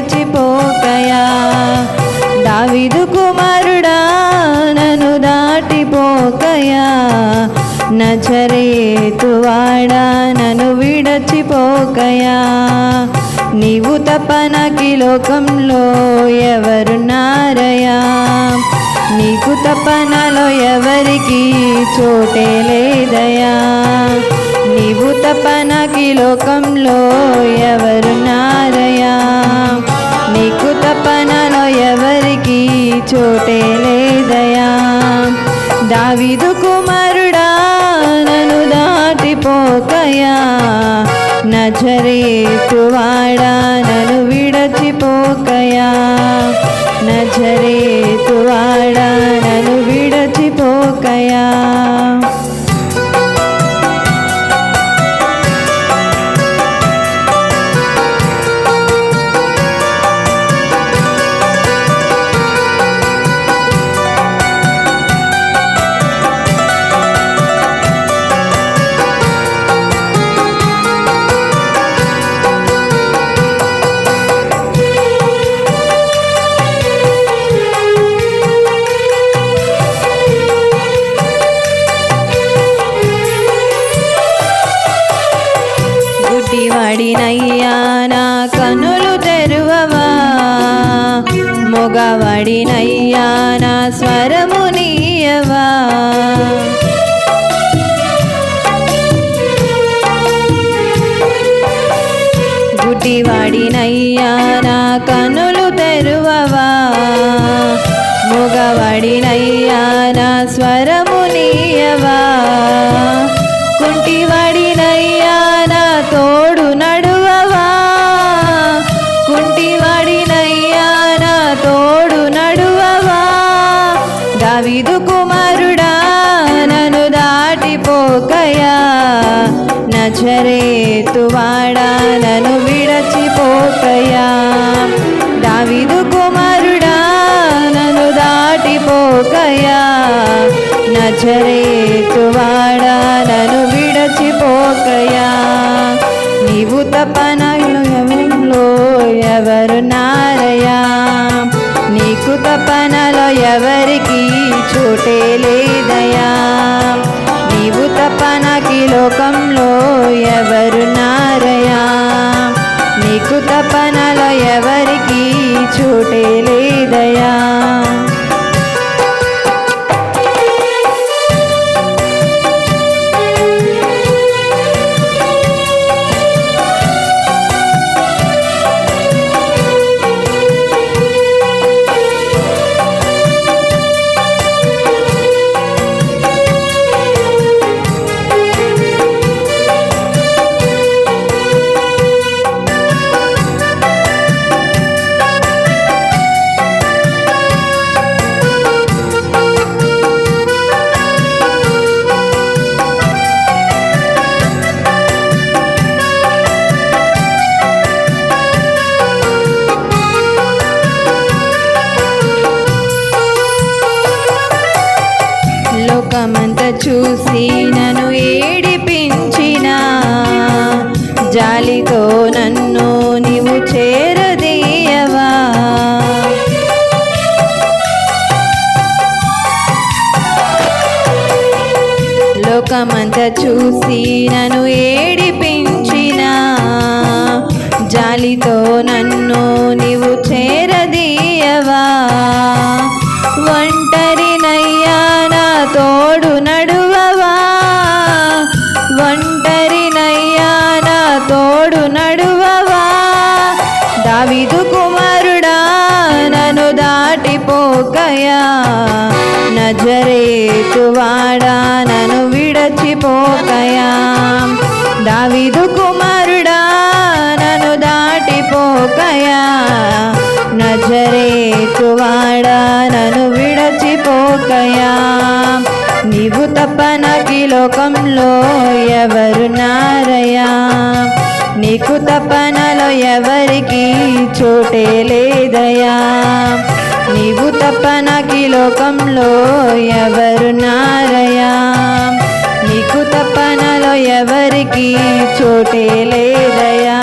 చచ్చిపోకయా దావిదు కుమారుడా నను దాటిపోకయా నచరేతువాడా నను విడచిపోకయా నీవు తప్ప నాకి లోకంలో నారయా నీకు తప్ప నాలో ఎవరికి చోటే లేదయా నీవు తప్ప నాకి లోకంలో నారయా చోటే లేదయా? దావిదు కుమారుడా నన్ను దాటిపోకయా? నజరేతువాడా నన్ను విడచిపోకయా? నజరేతువాడా మొగవాడినయ్యా నా స్వరము నీయవా? గుడ్డివాడినయ్యా నా కనులు తెరువవా? మొగవాడినయ్యా నా స్వరము నీయవా? దావిదు కుమారుడా నను దాటిపోకయా. నచరేతువాడా నను విడచిపోకయా. దావిదు కుమారుడా నను దాటిపోకయా. నచరేతువాడా నను విడచిపోకయా. నీవు తప్ప నాలో ఎవరు నారయా. నీకు తపనలో ఎవరు ఎవరికి లేదయా? నీవు తప్ప నాకి లోకంలో ఎవరు నారయా? నీకు తప్ప ఎవరికి చూటే ఏసయా నజరేతు వాడా నన్ను విడచిపోకయా. దావిదు కుమారుడా నన్ను దాటిపోకయా. నజరేతువాడా నన్ను విడచిపోకయా. నీవు తప్ప నాకి లోకంలో ఎవరు నారయా. నీకు తపనలో ఎవరికి చోటే లేదయా. నీవు తప్ప నాకి లోకంలో ఎవరు నారయా? నీకు తప్ప నాలో ఎవరికి చోటే లేదయా?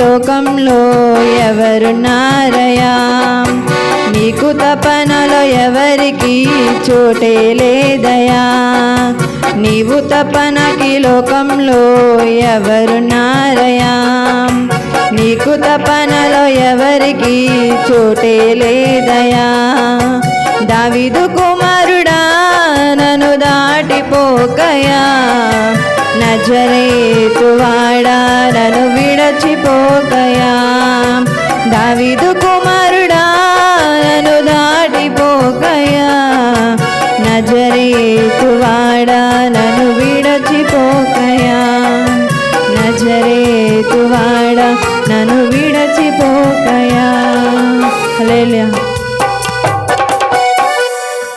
లోకంలో ఎవరున్నారయా నీకు తపనలో ఎవరికి చోటే లేదయా నీవు తపనకి లోకంలో ఎవరున్నారయా నీకు తపనలో ఎవరికి చోటే లేదయా దావిదు కుమారుడా నన్ను దాటిపోకయా నజరేతువాడా నన్ను విడచిపోకయా దావిదు కుమారుడా నన్ను దాటిపోకయా నజరేతువాడా నన్ను విడచిపోకయా నజరేతువాడా నన్ను విడచిపోకయా లే